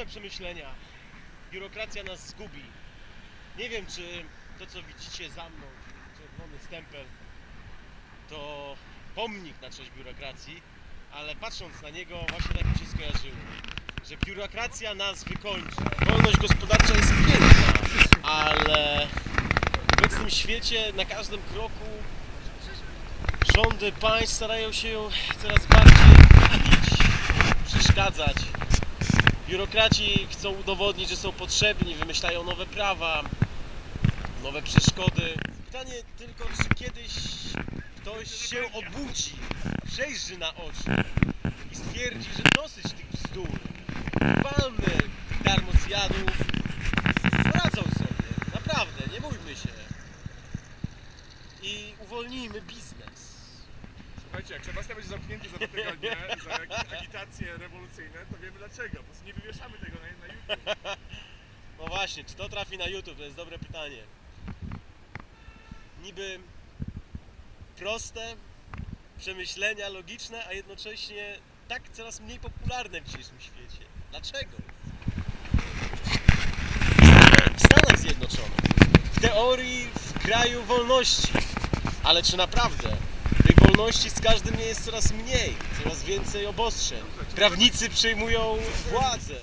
duże przemyślenia. Biurokracja nas zgubi. Nie wiem, czy to, co widzicie za mną, czerwony stempel, to pomnik na cześć biurokracji, ale patrząc na niego, właśnie tak mi się skojarzyło, że biurokracja nas wykończy. Wolność gospodarcza jest piękna, ale w obecnym świecie na każdym kroku rządy państw starają się coraz bardziej przeszkadzać. Biurokraci chcą udowodnić, że są potrzebni, wymyślają nowe prawa, nowe przeszkody. Pytanie tylko, czy kiedyś ktoś się obudzi, przejrzy na oczy i stwierdzi, że dosyć tych bzdur. Walmy tych darmozjadów, poradzą sobie, naprawdę, nie bójmy się. I uwolnijmy biznes. Słuchajcie, jak Sebastian będzie zamknięty za dwa tygodnie za agitacje rewolucyjne, to wiemy dlaczego. Prostu nie wywieszamy tego na, na YouTube. No właśnie, czy to trafi na YouTube? To jest dobre pytanie. Niby proste przemyślenia, logiczne, a jednocześnie tak coraz mniej popularne w dzisiejszym świecie. Dlaczego? W Stanach Zjednoczonych, w teorii w kraju wolności, ale czy naprawdę wolności z każdym jest coraz mniej, coraz więcej obostrzeń. Prawnicy przejmują władzę.